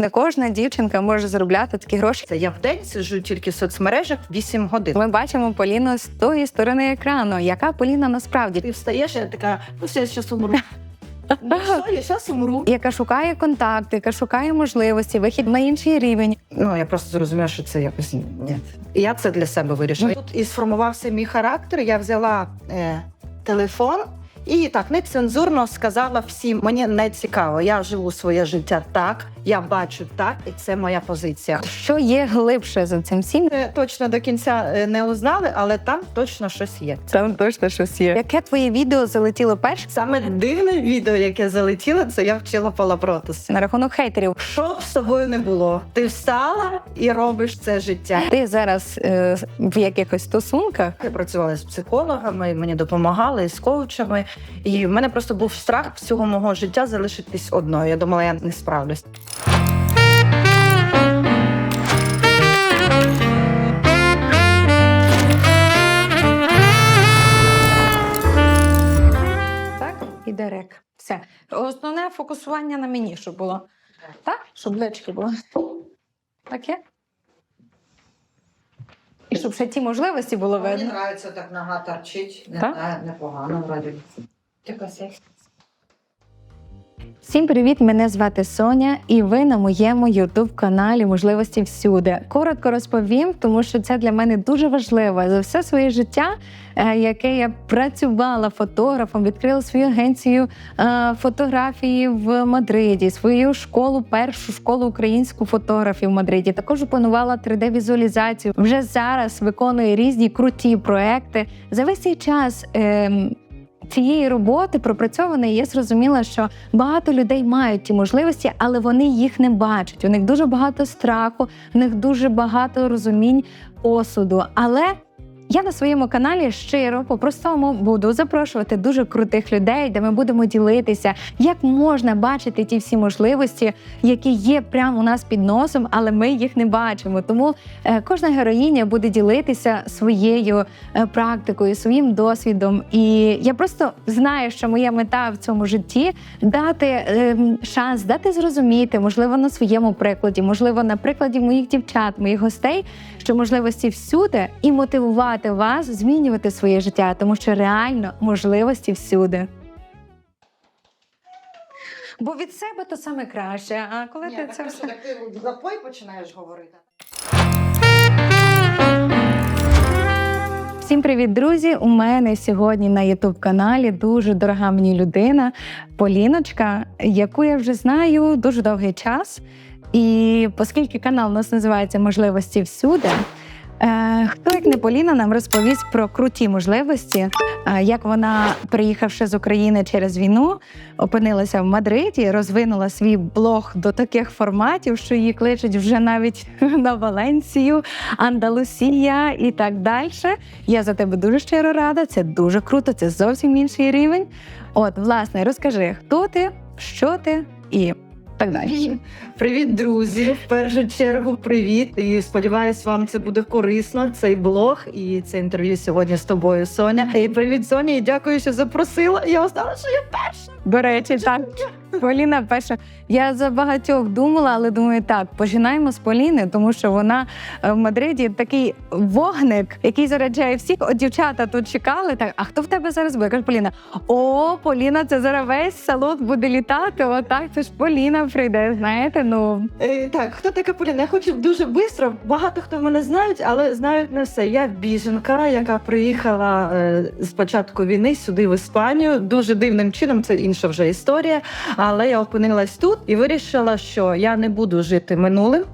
Не кожна дівчинка може заробляти такі гроші. Це я в день сиджу тільки в соцмережах 8 годин. Ми бачимо Поліну з тої сторони екрану. Яка Поліна насправді? Ти встаєш, я така, ну все, я зараз умру. Ну що, я зараз умру. Яка шукає контакти, яка шукає можливості, вихід на інший рівень. Ну я просто зрозуміла, що це якось ні. Я це для себе вирішила. Тут і сформувався мій характер. Я взяла е, телефон і так нецензурно сказала всім: мені не цікаво. Я живу своє життя так, я бачу так, і це моя позиція. Що є глибше за цим всім? Точно до кінця е, не узнали, але там точно щось є. Там точно щось є. Яке твоє відео залетіло перше Саме дивне відео, яке залетіло, це я вчила палапротус. на рахунок хейтерів? Що б з тобою не було, ти встала і робиш це життя. Ти зараз е, в якихось стосунках. Я працювала з психологами, мені допомагали з коучами. І в мене просто був страх всього мого життя залишитись одною. Я думала, я не справлюсь. Так, і дирек. Все. Основне фокусування на мені, щоб було. Так? Щоб плечки було. Таке? І щоб ще ті можливості було видно. Мені подобається так нога торчить, Так? знаю, непогано вроді. Всім привіт! Мене звати Соня, і ви на моєму youtube каналі Можливості всюди. Коротко розповім, тому що це для мене дуже важливо. За все своє життя, е, яке я працювала фотографом, відкрила свою агенцію е, фотографії в Мадриді, свою школу, першу школу українську фотографів в Мадриді. Також опанувала 3D-візуалізацію. Вже зараз виконую різні круті проекти. За весь цей час. ем, цієї роботи пропрацьованої, я зрозуміла, що багато людей мають ті можливості, але вони їх не бачать. У них дуже багато страху, у них дуже багато розумінь осуду. Але я на своєму каналі щиро по-простому буду запрошувати дуже крутих людей, де ми будемо ділитися, як можна бачити ті всі можливості, які є прямо у нас під носом, але ми їх не бачимо. Тому е, кожна героїня буде ділитися своєю е, практикою, своїм досвідом. І я просто знаю, що моя мета в цьому житті дати ем, шанс, дати зрозуміти, можливо, на своєму прикладі, можливо, на прикладі моїх дівчат, моїх гостей, що можливості всюди і мотивувати вас змінювати своє життя, тому що реально можливості всюди. Бо від себе то саме краще. А коли ти це все ти запой починаєш говорити. Всім привіт, друзі! У мене сьогодні на youtube каналі дуже дорога мені людина Поліночка, яку я вже знаю дуже довгий час. І оскільки канал у нас називається Можливості всюди. е, Хто як не Поліна нам розповість про круті можливості, е, як вона, приїхавши з України через війну, опинилася в Мадриді, розвинула свій блог до таких форматів, що її кличуть вже навіть на Валенсію, Андалусія і так далі. Я за тебе дуже щиро рада. Це дуже круто, це зовсім інший рівень. От, власне, розкажи, хто ти, що ти і так далі. Привіт, друзі! В першу чергу, привіт! І сподіваюсь, вам це буде корисно. Цей блог і це інтерв'ю сьогодні з тобою, Соня. І привіт, Соня, і дякую, що запросила. Я знала, що я перша. До речі, так. Поліна перша. Я за багатьох думала, але думаю, так, починаємо з Поліни, тому що вона е, в Мадриді такий вогник, який заряджає всіх. От дівчата тут чекали. Так, а хто в тебе зараз буде? Я кажу, Поліна. О, Поліна, це зараз весь салон буде літати. Отак, це ж Поліна прийде. Знаєте, ну Е, так, хто така Поліна? Я хочу дуже швидко. Багато хто мене знають, але знають не все. Я біженка, яка приїхала е, з початку війни сюди в Іспанію. Дуже дивним чином, це інша вже історія. Але я опинилась тут і вирішила, що я не буду жити минулим.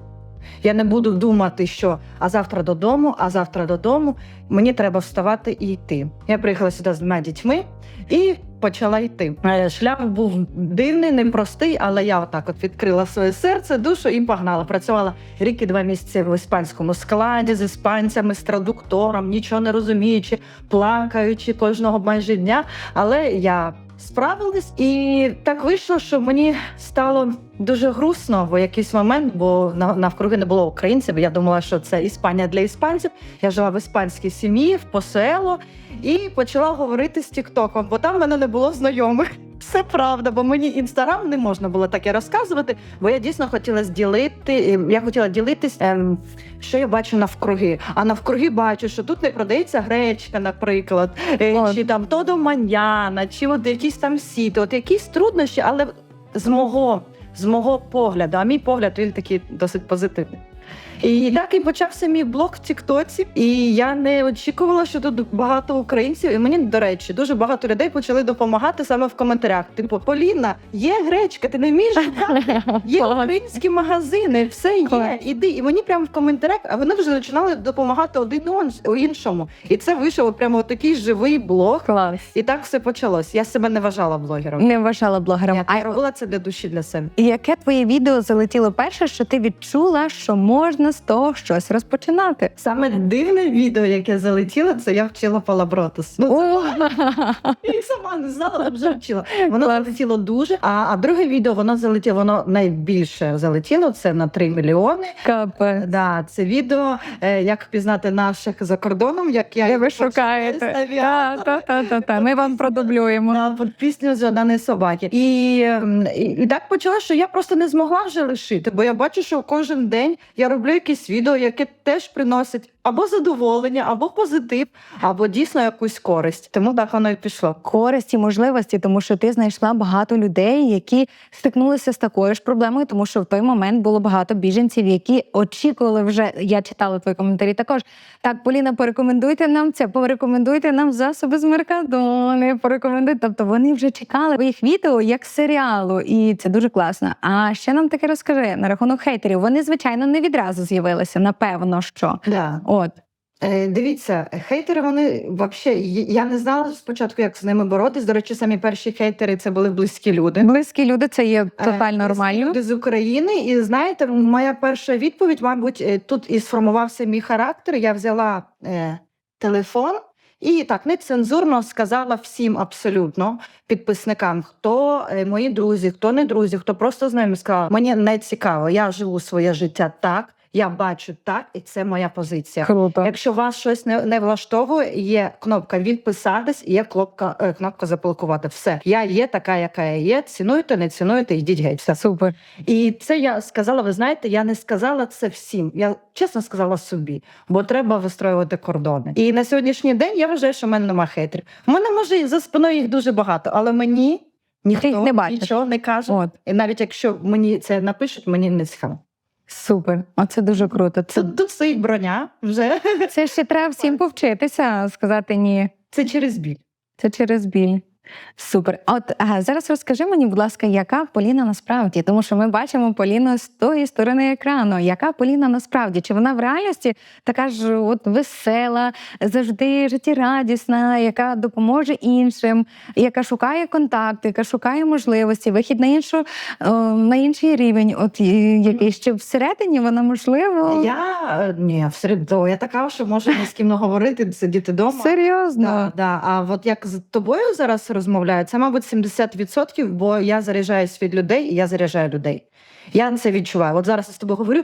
Я не буду думати, що а завтра додому, а завтра додому. Мені треба вставати і йти. Я приїхала сюди з двома дітьми і почала йти. Е, Шлях був дивний, непростий, але я отак от відкрила своє серце, душу і погнала. Працювала рік і два місяці в іспанському складі з іспанцями, з традуктором, нічого не розуміючи, плакаючи кожного майже дня. Але я справилась, і так вийшло, що мені стало дуже грустно в якийсь момент, бо навкруги не було українців. Я думала, що це Іспанія для іспанців. Я жила в іспанській сім'ї в посело і почала говорити з Тіктоком, бо там в мене не було знайомих. Все правда, бо мені інстаграм не можна було таке розказувати, бо я дійсно хотіла зділити. Я хотіла ділитись, ем, що я бачу навкруги. А навкруги бачу, що тут не продається гречка, наприклад, е, чи там то до маньяна, чи от якісь там сіти, от якісь труднощі, але з мого, з мого погляду, а мій погляд він такий досить позитивний. І так і почався мій блог в Тіктоці, і я не очікувала, що тут багато українців. І мені, до речі, дуже багато людей почали допомагати саме в коментарях. Типу, Поліна, є гречка, ти не вмієш? Є українські магазини, все є. Іди. І мені прямо в коментарях, а вони вже починали допомагати один іншому. І це вийшов прямо такий живий блог. Клас. І так все почалось. Я себе не вважала блогером. Не вважала блогером. Я А робила це для душі для себе. яке твоє відео залетіло перше, що ти відчула, що можна з того щось розпочинати? Саме дивне відео, яке залетіло, це я вчила палабротус. Ну, Я сама не знала, вже вчила. Воно залетіло дуже. А, а друге відео воно залетіло, воно найбільше залетіло. Це на 3 мільйони. Капець. Да, це відео, е, як впізнати наших за кордоном, як я ви шукаєте? Та. Ми вам продублюємо. пісню «Жадані собаки. І, ем, і, і так почала, що я просто не змогла вже лишити, бо я бачу, що кожен день я роблю якісь відео, яке теж приносить або задоволення, або позитив, або дійсно якусь користь. Тому так воно і пішло. Користь і можливості, тому що ти знайшла багато людей, які стикнулися з такою ж проблемою, тому що в той момент було багато біженців, які очікували вже. Я читала твої коментарі також. Так, Поліна, порекомендуйте нам це, порекомендуйте нам засоби з Меркадони, порекомендуйте. Тобто вони вже чекали твоїх відео як серіалу, і це дуже класно. А ще нам таке розкажи на рахунок хейтерів. Вони звичайно не відразу з'явилися. Напевно, що Да. От Е, дивіться, хейтери, вони взагалі, я не знала спочатку, як з ними боротись. До речі, самі перші хейтери це були близькі люди. близькі люди, це є Е, тотально нормально. Люди з України, і знаєте, моя перша відповідь, мабуть, е, тут і сформувався мій характер. Я взяла е, телефон і так нецензурно сказала всім абсолютно підписникам, хто е, мої друзі, хто не друзі, хто просто з ними сказала, мені не цікаво, я живу своє життя так. Я бачу так, і це моя позиція. Круто. Якщо вас щось не, не влаштовує, є кнопка відписатись, є кнопка, е, кнопка заблокувати. Все, я є така, яка я є. Цінуєте, не цінуєте, йдіть геть. Все. Супер. І це я сказала. Ви знаєте, я не сказала це всім. Я чесно сказала собі, бо треба вистроювати кордони. І на сьогоднішній день я вважаю, що в мене нема хейтерів. У мене може за спиною їх дуже багато, але мені ніхто не бачиш. нічого не каже. От. І навіть якщо мені це напишуть, мені не цікаво. Супер, оце дуже круто. Це, Тут, стоїть броня вже. це ще треба всім повчитися, сказати ні. Це через біль. Це через біль. Супер. От а, зараз розкажи мені, будь ласка, яка Поліна насправді, тому що ми бачимо Поліну з тої сторони екрану. Яка Поліна насправді? Чи вона в реальності така ж от весела, завжди життєрадісна, яка допоможе іншим, яка шукає контакти, яка шукає можливості, вихід на іншу на інший рівень? От який ще всередині вона можливо Я е, ні, всередині, я така, що можу ні з ким не говорити, сидіти вдома. серйозно. Да, да. А от як з тобою зараз розмовляю, це, мабуть, 70%, бо я заряджаюсь від людей і я заряджаю людей. Я це відчуваю. От зараз я з тобою говорю,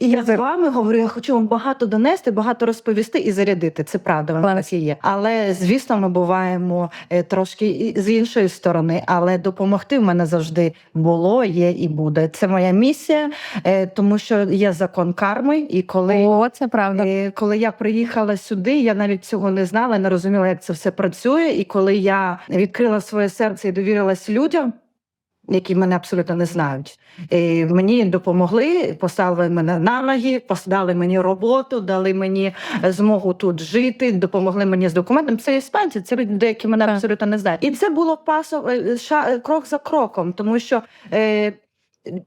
і я з вами говорю, я хочу вам багато донести, багато розповісти і зарядити. Це правда, так і є. Але звісно, ми буваємо е, трошки з іншої сторони, але допомогти в мене завжди було, є і буде. Це моя місія, е, тому що є закон карми, і коли. О, це правда. Е, Коли я приїхала сюди, я навіть цього не знала, не розуміла, як це все працює. І коли я відкрила своє серце і довірилась людям, які мене абсолютно не знають, е, мені допомогли, поставили мене на ноги, дали мені роботу, дали мені змогу тут жити, допомогли мені з документами. Це іспанці, це люди, які мене абсолютно не знають. І це було пасом е, ша- е, крок за кроком, тому що. Е,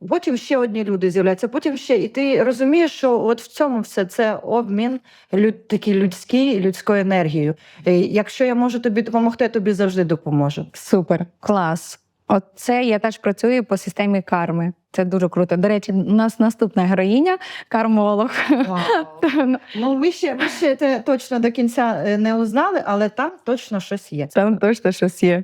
Потім ще одні люди з'являються, потім ще, і ти розумієш, що от в цьому все це обмін люд, такий людський, людською енергією. Е, Якщо я можу тобі допомогти, я тобі завжди допоможу. Супер, клас. От це я теж працюю по системі карми. Це дуже круто. До речі, у нас наступна героїня кармолог. Ну, ми ще, ми ще це точно до кінця е, не узнали, але там точно щось є. Там точно щось є.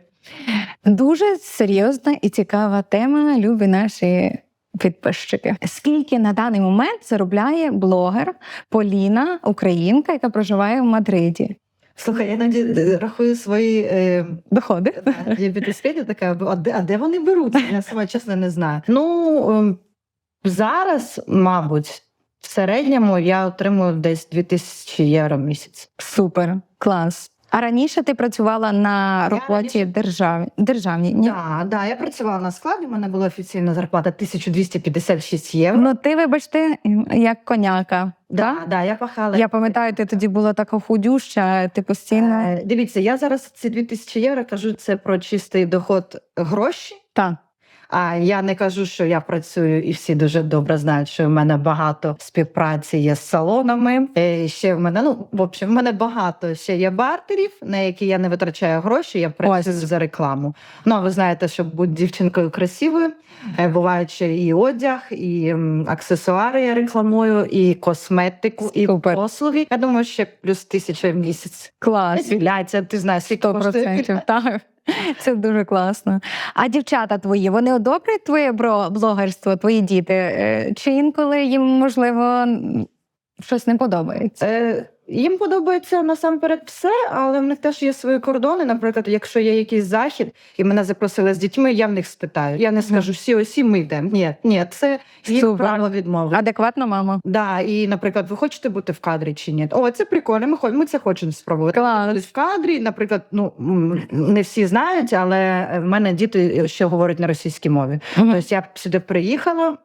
Дуже серйозна і цікава тема, любі наші підписчики. Скільки на даний момент заробляє блогер Поліна, українка, яка проживає в Мадриді? Слухай, я іноді е, рахую свої е, Доходи. діабетоспеді, така, а де, а де вони беруть? Я сама чесно не знаю. Ну е, зараз, мабуть, в середньому я отримую десь 2000 євро в місяць. Супер, клас. А раніше ти працювала на роботі раніше- держав... державній? Ні? Да, да, я працювала на складі, у мене була офіційна зарплата 1256 євро. Ну ти, вибачте, як коняка. да, так? да, я пахала. Я пам'ятаю, ти тоді була така худюща, ти постійно. Е, Дивіться, я зараз ці 2000 євро кажу це про чистий доход гроші. Так. А я не кажу, що я працюю, і всі дуже добре знають, що в мене багато співпраці є з салонами. Е, Ще в мене, ну в общем, в мене багато ще є бартерів, на які я не витрачаю гроші. Я працюю Ось. за рекламу. Ну а ви знаєте, щоб бути дівчинкою красивою, е, бувають ще і одяг, і аксесуари я рекламую, і косметику, і Супер. послуги. Я думаю, ще плюс тисяча в місяць. Клас. З'являється, ти знаєш, скільки коштує. Так. Це дуже класно. А дівчата твої, вони одобрять твоє блогерство, твої діти? Е, Чи інколи їм, можливо, щось не подобається? Е, їм подобається насамперед все, але в них теж є свої кордони. Наприклад, якщо є якийсь захід і мене запросили з дітьми, я в них спитаю. Я не скажу всі осі, ми йдемо. Ні, ні, це їх Супер. право відмови. Адекватно, мама? Да, і, наприклад, ви хочете бути в кадрі чи ні? О, це прикольно. Ми хо- ми це хочемо спробувати. Клас. В кадрі, наприклад, ну не всі знають, але в мене діти ще говорять на російській мові. Тобто я сюди приїхала.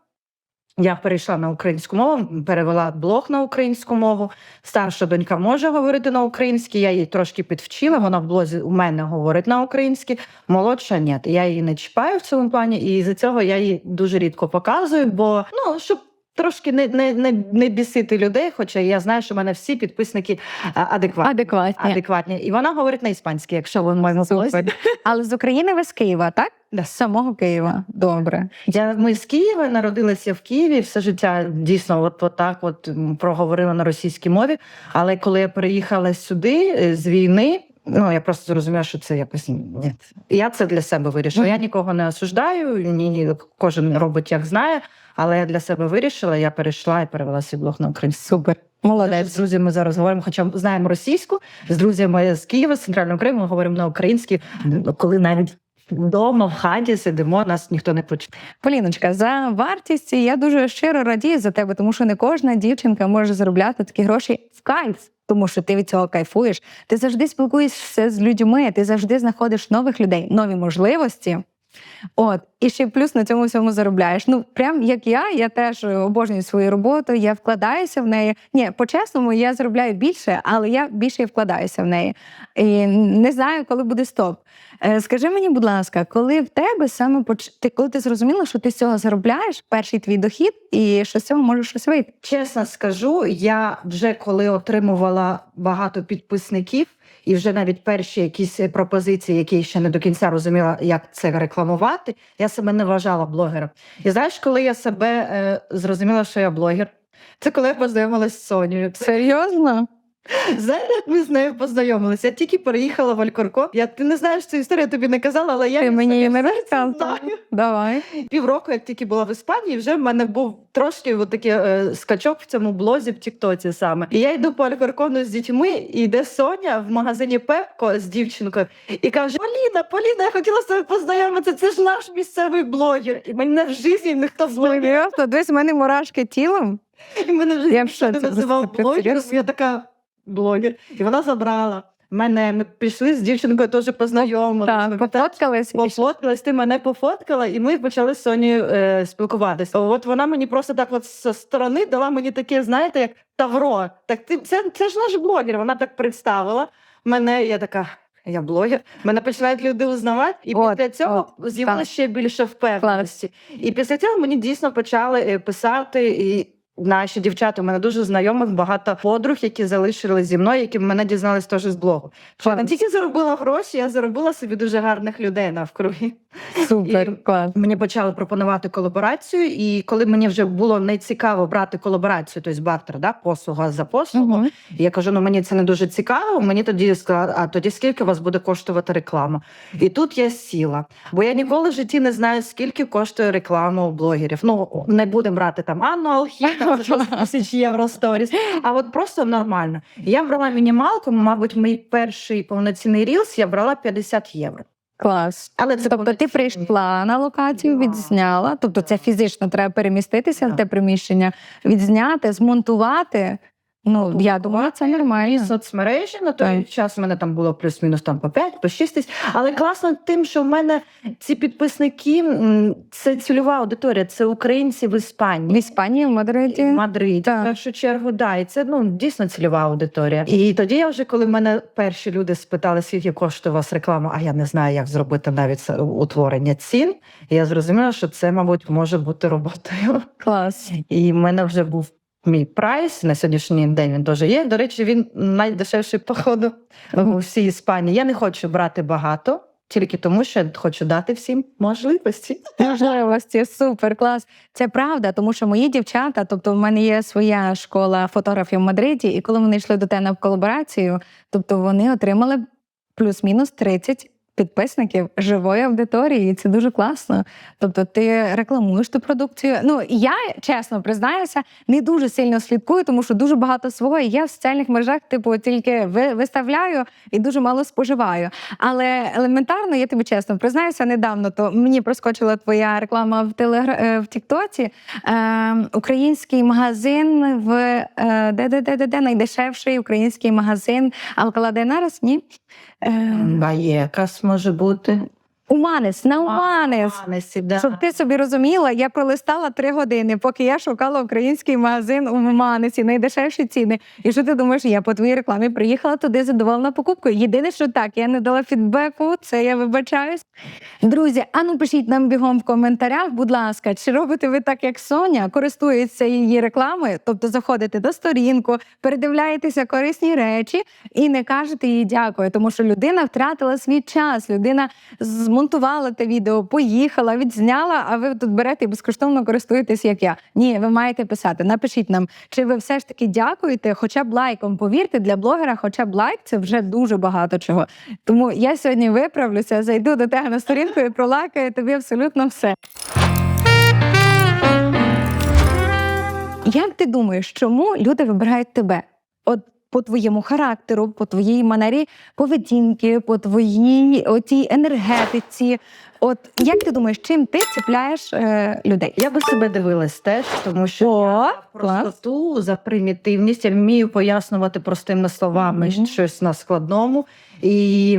Я перейшла на українську мову, перевела блог на українську мову. Старша донька може говорити на українській, я її трошки підвчила. Вона в блозі у мене говорить на українській, молодша ні. Я її не чіпаю в цьому плані, і за цього я її дуже рідко показую, бо ну щоб. Трошки не, не, не, не бісити людей, хоча я знаю, що в мене всі підписники адекватні. Адекватні. адекватні. І вона говорить на іспанській, якщо ви можна Супер. Але з України ви з Києва, так? Да. З самого Києва. Добре. Я ми з Києва народилася в Києві. Все життя дійсно, от, от так от проговорила на російській мові. Але коли я переїхала сюди е, з війни. Ну, я просто зрозуміла, що це якось ні. Я це для себе вирішила. Я нікого не осуждаю, ні, ні, кожен робить як знає. Але я для себе вирішила, я перейшла і перевела свій блог на українську. Супер. З друзями зараз говоримо, хоча знаємо російську. З друзями з Києва, з центрального Криму, ми говоримо на українській, коли навіть вдома в хаті сидимо, нас ніхто не почує. Поліночка, за вартість я дуже щиро радію за тебе, тому що не кожна дівчинка може заробляти такі гроші в кайф. Тому що ти від цього кайфуєш. Ти завжди спілкуєшся з людьми, ти завжди знаходиш нових людей, нові можливості. От, і ще плюс на цьому всьому заробляєш. Ну, прям як я, я теж обожнюю свою роботу, я вкладаюся в неї. Ні, по-чесному, я заробляю більше, але я більше вкладаюся в неї. І не знаю, коли буде стоп. Е, Скажи мені, будь ласка, коли в тебе саме поч... ти, коли ти зрозуміла, що ти з цього заробляєш перший твій дохід, і що з цього може щось вийти? Чесно скажу, я вже коли отримувала багато підписників, і вже навіть перші якісь пропозиції, які я ще не до кінця розуміла, як це рекламувати, я себе не вважала блогером. І знаєш, коли я себе е, зрозуміла, що я блогер, це коли я познайомилася з Сонією. Серйозно? Знаєте, як ми з нею познайомилися? Я тільки переїхала в Алькорко. Я ти не знаєш цю історію, я тобі не казала, але я Ти мені її не знаю. Давай. Півроку, як тільки була в Іспанії, вже в мене був трошки от такий е, скачок в цьому блозі в Тіктоці саме. І я йду по Алькоркону з дітьми, і йде Соня в магазині Пепко з дівчинкою і каже: Поліна, Поліна, я хотіла з тобою познайомитися. Це ж наш місцевий блогер. І мене в житті ніхто. Серйозно, десь в мене мурашки тілом. І мене вже Я ніхто не називав блогером. Я така блогер. І вона забрала. Мене ми пішли з дівчинкою теж познайомилися. Пофоткались. Пофоткалась, ти мене пофоткала, і ми почали з Сонією е, спілкуватися. От вона мені просто так от зі сторони дала мені таке, знаєте, як тавро. Так ти це, це ж наш блогер. Вона так представила мене. Я така. Я блогер. Мене починають люди узнавати, і От, після цього з'явилося ще більше впевненості. І після цього мені дійсно почали е, писати і. Наші дівчата, у мене дуже знайомих, багато подруг, які залишили зі мною, які мене дізнались теж з блогу. Що я не тільки заробила гроші, я заробила собі дуже гарних людей навкруги. Супер, клас. Мені почали пропонувати колаборацію, і коли мені вже було не цікаво брати колаборацію, тобто бартер, да, послуга за послугу, Мгм. я кажу: ну мені це не дуже цікаво. Мені тоді сказали, а тоді скільки у вас буде коштувати реклама? І тут я сіла. Бо я ніколи в житті не знаю, скільки коштує реклама у блогерів. Ну не будемо брати там Анну Алхі, там за 6 тисяч євро сторіс. А от просто нормально. Я брала мінімалку, мабуть, мій перший повноцінний рілс я брала 50 євро. Клас. Але це Тобто ти прийшла на локацію, відзняла. Тобто це фізично треба переміститися в те приміщення, відзняти, змонтувати. Ну, я думаю, це І нормально. соцмережі на той Так. час в мене там було плюс-мінус там по 5, по 6 тисяч. Але класно тим, що в мене ці підписники це цільова аудиторія, це українці в Іспанії. В Іспанії. В Мадриді. В Мадриді, Так. в першу чергу, да, і це ну дійсно цільова аудиторія. І тоді я вже, коли мене перші люди спитали, скільки коштує у вас реклама, а я не знаю, як зробити навіть утворення цін. Я зрозуміла, що це, мабуть, може бути роботою. Клас. І в мене вже був мій прайс. На сьогоднішній день він теж є. До речі, він найдешевший, походу, у всій Іспанії. Я не хочу брати багато, тільки тому, що я хочу дати всім можливості. Можливості, супер, клас. Це правда, тому що мої дівчата, тобто в мене є своя школа фотографів в Мадриді, і коли вони йшли до тебе в колаборацію, тобто вони отримали плюс-мінус 30 підписників живої аудиторії, і це дуже класно. Тобто, ти рекламуєш ту продукцію. Ну я чесно признаюся, не дуже сильно слідкую, тому що дуже багато свого я в соціальних мережах, типу, тільки ви- виставляю і дуже мало споживаю. Але елементарно, я тобі чесно признаюся, недавно то мені проскочила твоя реклама в телегра... е, в Тіктоці. Е, український магазин в е, де, де, де, де, де найдешевший український магазин Алкала Денарес, ні? Е, А якась може бути. Уманес, на Уманес. Манесі, да. Щоб ти собі розуміла, я пролистала три години, поки я шукала український магазин у Манесі, найдешевші ціни. І що ти думаєш, я по твоїй рекламі приїхала туди задоволена покупкою. Єдине, що так, я не дала фідбеку, це я вибачаюсь. Друзі, а ну пишіть нам бігом в коментарях, будь ласка, чи робите ви так, як Соня, користується її рекламою, тобто заходите до сторінку, передивляєтеся корисні речі і не кажете їй дякую, тому що людина втратила свій час, людина змонтувала те відео, поїхала, відзняла, а ви тут берете і безкоштовно користуєтесь, як я. Ні, ви маєте писати. Напишіть нам, чи ви все ж таки дякуєте, хоча б лайком. Повірте, для блогера, хоча б лайк це вже дуже багато чого. Тому я сьогодні виправлюся, зайду до тебе на сторінку і пролайкаю тобі абсолютно все. Як ти думаєш, чому люди вибирають тебе? По твоєму характеру, по твоїй манері поведінки, по твоїй отій енергетиці. От як ти думаєш, чим ти цепляєш е, людей? Я би себе дивилась теж, тому що О, я за клас. простоту, за примітивність, я вмію пояснювати простими словами Мгм. щось на складному. І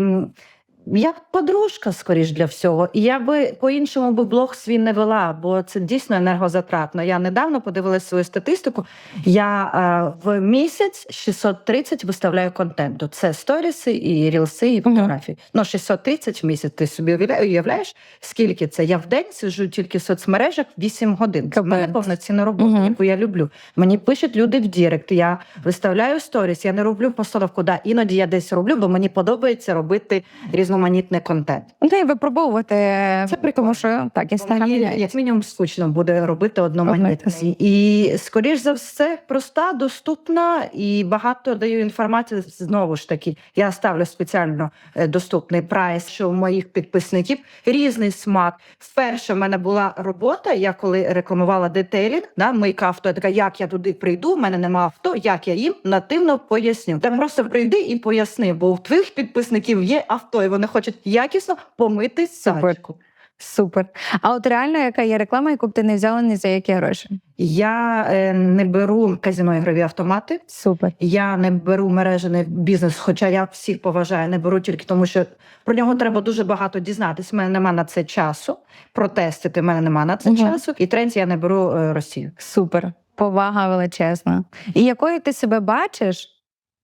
м, я подружка, скоріш для всього. І я би по-іншому би блог свій не вела, бо це дійсно енергозатратно. Я недавно подивилася свою статистику. Я е, в місяць 630 виставляю контенту. Це сторіси і рілси, і фотографії. Ну, 630 в місяць. Ти собі уявля- уявляєш, скільки це? Я в день сиджу тільки в соцмережах 8 годин. Це в мене повноцінна робота, Мгм. яку я люблю. Мені пишуть люди в Дірект. Я виставляю сторіс, я не роблю постановку. Да, іноді я десь роблю, бо мені подобається робити різноманітний контент. Та й випробовувати, Це прикольно. тому що так, Мені, міняється. як мінімум скучно буде робити одноманітний. І скоріш за все, проста, доступна і багато даю інформації. Знову ж таки, я ставлю спеціально е, доступний прайс, що у моїх підписників різний смак. Вперше в мене була робота. Я коли рекламувала детейлінг, да, мийка авто, я така, як я туди прийду, в мене нема авто, як я їм нативно поясню. Та просто прийди і поясни, бо у твоїх підписників є авто, і вони хочуть якісно помити сачку. Супер. А от реально, яка є реклама, яку б ти не взяла ні за які гроші? Я е, не беру казино ігрові автомати. Супер. Я не беру мережений бізнес, хоча я всіх поважаю, не беру тільки тому, що про нього треба дуже багато дізнатись. У мене нема на це часу. Протестити в мене нема на це Мгм. часу. І третє, я не беру е, Росію. Супер. Повага величезна. І якою ти себе бачиш?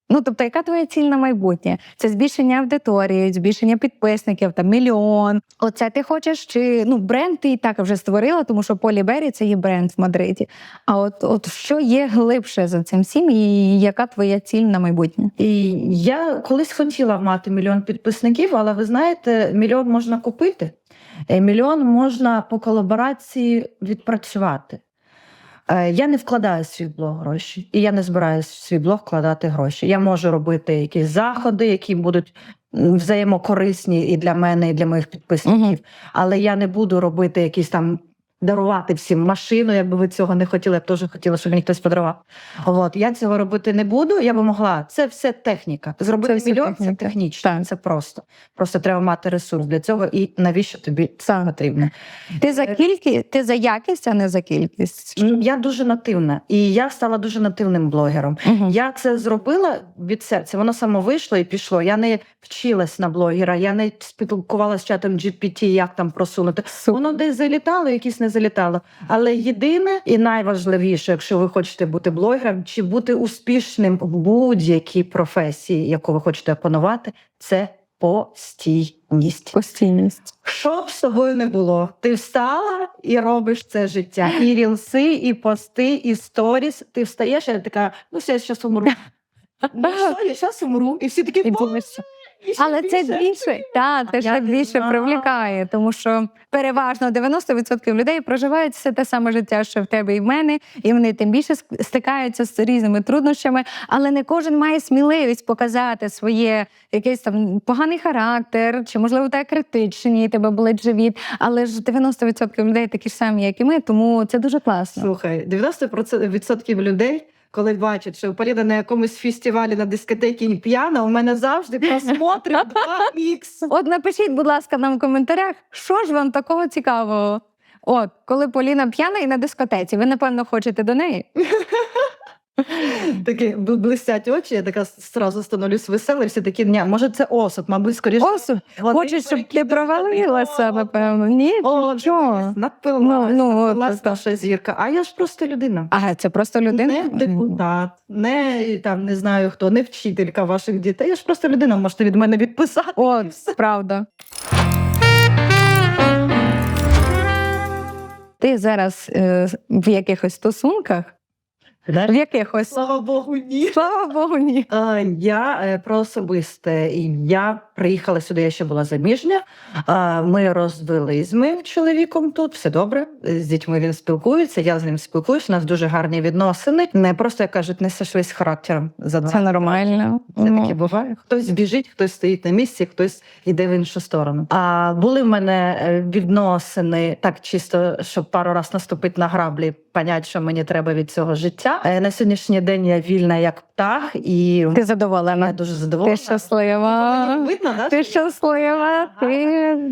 Ну, тобто, яка твоя ціль на майбутнє? Це збільшення аудиторії, збільшення підписників, там мільйон. Оце ти хочеш? Чи ну бренд ти і так вже створила, тому що Полі Бері це є бренд в Мадриді. А от, от що є глибше за цим всім, і яка твоя ціль на майбутнє? І я колись хотіла мати мільйон підписників, але ви знаєте, мільйон можна купити. Е, Мільйон можна по колаборації відпрацювати. Е, Я не вкладаю в свій блог гроші, і я не збираюся в свій блог вкладати гроші. Я можу робити якісь заходи, які будуть взаємокорисні і для мене, і для моїх підписників. Мгм. Але я не буду робити якісь там дарувати всім машину, якби ви цього не хотіли. Я б теж хотіла, щоб мені хтось подарував. От я цього робити не буду. Я би могла. Це все техніка. Зробити Це мільйон це технічно. Так. Це просто. Просто треба мати ресурс для цього. І навіщо тобі це потрібно? Ти за кількість, ти за якість, а не за кількість. Я дуже нативна, і я стала дуже нативним блогером. Мгм. Я це зробила від серця. Воно само вийшло і пішло. Я не вчилась на блогера, я не спілкувалася з чатом GPT, як там просунути. Супер. Воно десь залітало, якісь не залітало. Але єдине і найважливіше, якщо ви хочете бути блогером, чи бути успішним в будь-якій професії, яку ви хочете опанувати, це постійність. Постійність. Що б з тобою не було, ти встала і робиш це життя. І рілси, і пости, і сторіс. Ти встаєш, і така, ну все, я зараз умру. Ну що, я зараз умру. І всі такі, «Боже, Але це більше, та, це ще більше привлікає, тому що переважно 90% людей проживають все те саме життя, що в тебе і в мене, і вони тим більше стикаються з різними труднощами, але не кожен має сміливість показати своє якийсь там поганий характер, чи можливо так критичні, і тебе болить живіт. Але ж 90% людей такі ж самі, як і ми, тому це дуже класно. Слухай, 90% людей, коли бачать, що Поліна на якомусь фестивалі на дискотекі п'яна, у мене завжди просмотри два мікс. От напишіть, будь ласка, нам в коментарях, що ж вам такого цікавого. От, коли Поліна п'яна і на дискотеці, ви напевно хочете до неї. Такі блистять очі, я така сразу становлюсь весела, і всі такі, ні, може це осуд, мабуть, скоріше. Осу, хочеш, щоб ти провалилася, напевно. Ні? Чого? Напилась, Ну, ну, наша зірка. А я ж просто людина. А це просто людина? Не депутат, не там не знаю хто, не вчителька ваших дітей. Я ж просто людина, можете від мене відписати. От, правда. Ти зараз е, в якихось стосунках? В якихось. Слава Богу, ні. Слава Богу, ні. Е, Я е, про особисте. І Я приїхала сюди, я ще була заміжня. Е, Ми розвелись з моїм чоловіком тут, все добре. З дітьми він спілкується, я з ним спілкуюся. У нас дуже гарні відносини. Не просто як кажуть, несеш весь характером за два. Це нормально. Це Ну, таке буває. Хтось біжить, хтось стоїть на місці, хтось йде в іншу сторону. А були в мене е, відносини так чисто, щоб пару раз наступити на граблі, понять, що мені треба від цього життя. Е, На сьогоднішній день я вільна як птах, і Ти я задоволена. дуже задоволена. Ти щаслива. Видно, да? Ти щаслива. Ти...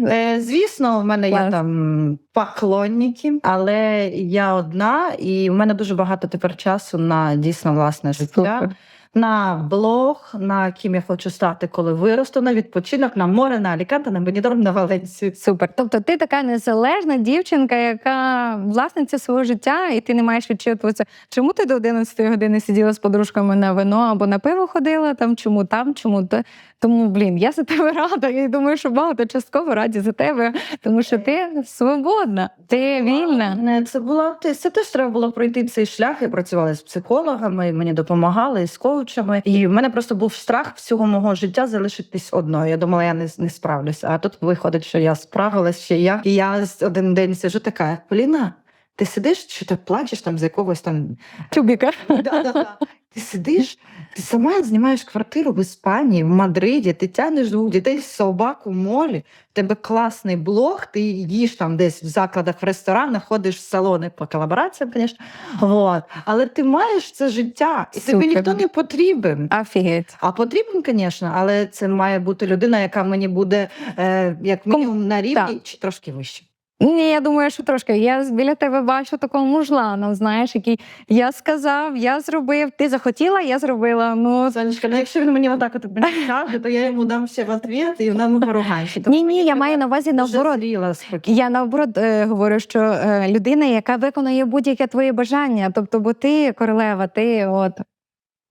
Е, Звісно, в мене є там поклонники, але я одна, і в мене дуже багато тепер часу на дійсно власне життя. Супер. На блог, на ким я хочу стати, коли виросту, на відпочинок, на море, на Аліканте, на Бенідорм, на Валенцію. Супер. Тобто ти така незалежна дівчинка, яка власниця свого життя, і ти не маєш відчитуватися. Чому ти до 11 години сиділа з подружками на вино або на пиво ходила? Там чому там, чому то? Тому, блін, я за тебе рада. Я думаю, що багато частково раді за тебе, тому що ти свободна, ти вільна. Не, Це було це, теж треба було пройти цей шлях. Я працювала з психологами, мені допомагали з коучами. І в мене просто був страх всього мого життя залишитись одною. Я думала, я не, не справлюся. А тут виходить, що я справилась ще я. І я один день сижу така, Поліна. Ти сидиш, що ти плачеш там з якогось там Чубіка. Да-да-да. Ти сидиш, ти сама знімаєш квартиру в Іспанії, в Мадриді, ти тянеш двох дітей собак у молі, в тебе класний блог, ти їш там десь в закладах, в ресторанах, ходиш в салони по колабораціям, звісно. Вот. Але ти маєш це життя, і тобі ніхто не потрібен. Офігеть. А потрібен, звісно, але це має бути людина, яка мені буде е, як мінімум на рівні чи трошки вище. Ні, я думаю, що трошки. Я біля тебе бачу такого мужлана, знаєш, який я сказав, я зробив, ти захотіла, я зробила. Ну Сонечка, ну якщо він мені отак от каже, то я йому дам ще в ответ, і вона ми поругаємося. ні, ні, я маю на увазі наоборот. зріла. Я наоборот е, говорю, що е, людина, яка виконує будь-яке твоє бажання, тобто, бо ти королева, ти от.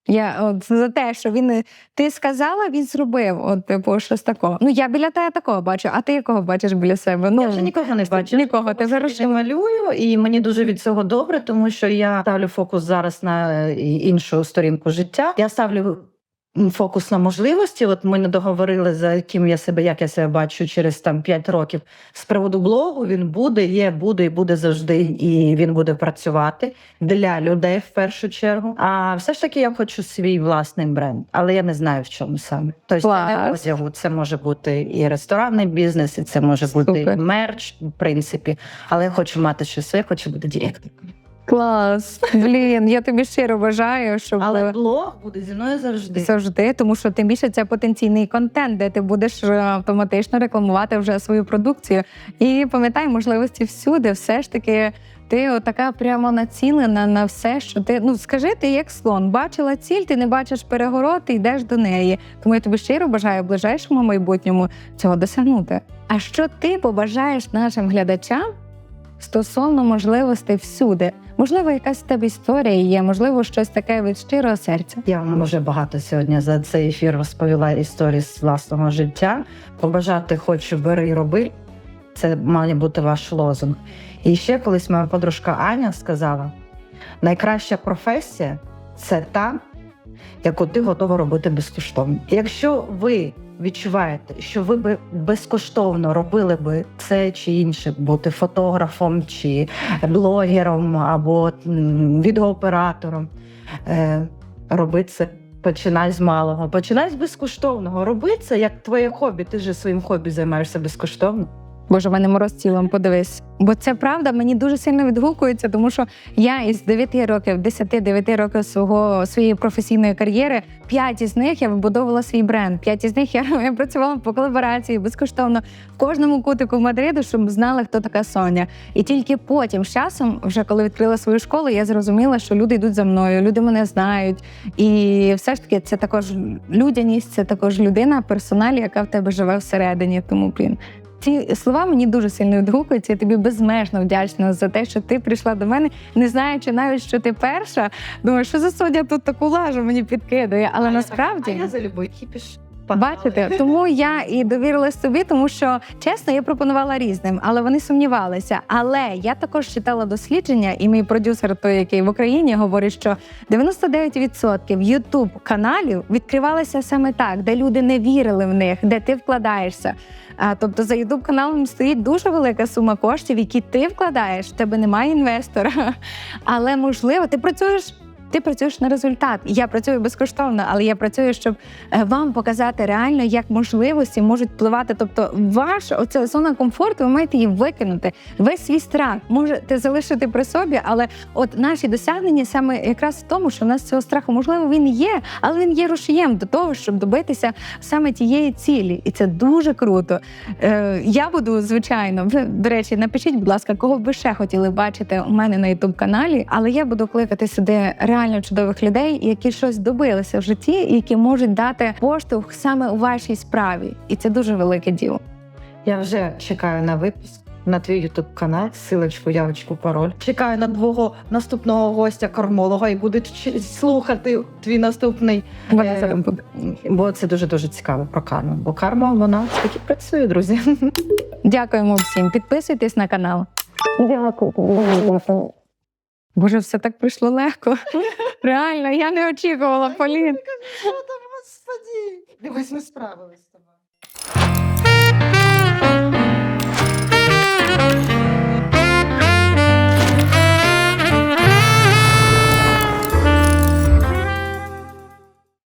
Я от за те, що він е, ти сказала, він зробив. От, типу, щось такого. Ну я біля тебе такого бачу, а ти якого бачиш біля себе? Ну я вже нікого не бачу. нікого, ти Я вирішила. малюю, і мені дуже від цього добре, тому що я ставлю фокус зараз на е, іншу сторінку життя. Я ставлю фокус на можливості. От ми не договорили, за яким я себе, як я себе бачу через там 5 років. З приводу блогу він буде, є, буде і буде завжди, і він буде працювати для людей в першу чергу. А все ж таки я хочу свій власний бренд, але я не знаю в чому саме. Тобто це може бути і ресторанний бізнес, і це може бути Супер. мерч, в принципі. Але я хочу мати щось своє, хочу бути директоркою. Клас. Блін, я тобі щиро бажаю, щоб Але блог буде зі мною завжди. завжди, тому що тим більше це потенційний контент, де ти будеш е, автоматично рекламувати вже свою продукцію. І пам'ятай, можливості всюди, все ж таки. Ти така прямо націлена на все, що ти ну скажи, ти як слон, бачила ціль, ти не бачиш перегород, ти йдеш до неї. Тому я тобі щиро бажаю в ближайшому майбутньому цього досягнути. А що ти побажаєш нашим глядачам стосовно можливостей всюди? Можливо, якась в тебе історія є, можливо, щось таке від щирого серця. Я вам вже багато сьогодні за цей ефір розповіла історії з власного життя. Побажати хочу бери і роби. Це має бути ваш лозунг. І ще колись моя подружка Аня сказала: найкраща професія це та, яку ти готова робити безкоштовно. Якщо ви відчуваєте, що ви би безкоштовно робили би це чи інше, бути фотографом чи блогером або відеооператором, е, роби це. Починай з малого, починай з безкоштовного. Роби це як твоє хобі. Ти ж своїм хобі займаєшся безкоштовно. Боже, мене мороз тілом, подивись. Бо це правда мені дуже сильно відгукується, тому що я із 9 років, 10-9 років свого своєї професійної кар'єри, 5 із них я вибудовувала свій бренд. 5 із них я, я працювала по колаборації безкоштовно в кожному кутику Мадриду, щоб знали, хто така Соня. І тільки потім, з часом, вже коли відкрила свою школу, я зрозуміла, що люди йдуть за мною, люди мене знають. І все ж таки, це також людяність, це також людина, персоналі, яка в тебе живе всередині. Тому блін. Ці слова мені дуже сильно відгукуються. Я тобі безмежно вдячна за те, що ти прийшла до мене, не знаючи навіть, що ти перша. Думаю, що за Соня тут таку лажу мені підкидує, Але насправді а я за любий кіпіш. Бачите, тому я і довірилась тобі, тому що чесно, я пропонувала різним, але вони сумнівалися. Але я також читала дослідження, і мій продюсер, той, який в Україні, говорить, що 99% ютуб каналів відкривалися саме так, де люди не вірили в них, де ти вкладаєшся. А, тобто за ютуб каналом стоїть дуже велика сума коштів, які ти вкладаєш. В тебе немає інвестора. Але можливо, ти працюєш. Ти працюєш на результат. Я працюю безкоштовно, але я працюю, щоб е, вам показати реально, як можливості можуть впливати. Тобто, ваша оця зона комфорту, ви маєте її викинути. Весь свій страх можете залишити при собі, але от наші досягнення саме якраз в тому, що в нас цього страху, можливо, він є, але він є рушієм до того, щоб добитися саме тієї цілі, і це дуже круто. Е, я буду звичайно. Ви до речі, напишіть, будь ласка, кого б ви ще хотіли бачити у мене на youtube каналі, але я буду кликати сюди реально чудових людей, які щось добилися в житті, і які можуть дати поштовх саме у вашій справі, і це дуже велике діло. Я вже чекаю на випуск на твій ютуб канал, силочку, явочку, пароль. Чекаю на твого наступного гостя кормолога і буду ч- слухати твій наступний. Вона Е, буде. Бо це дуже дуже цікаво про карму. Бо карма вона таки працює, друзі. Дякуємо всім. Підписуйтесь на канал. Дякую. Боже, все так пройшло легко. Реально, я не очікувала, Полін. Господі? Дивись, ми справились з тобою.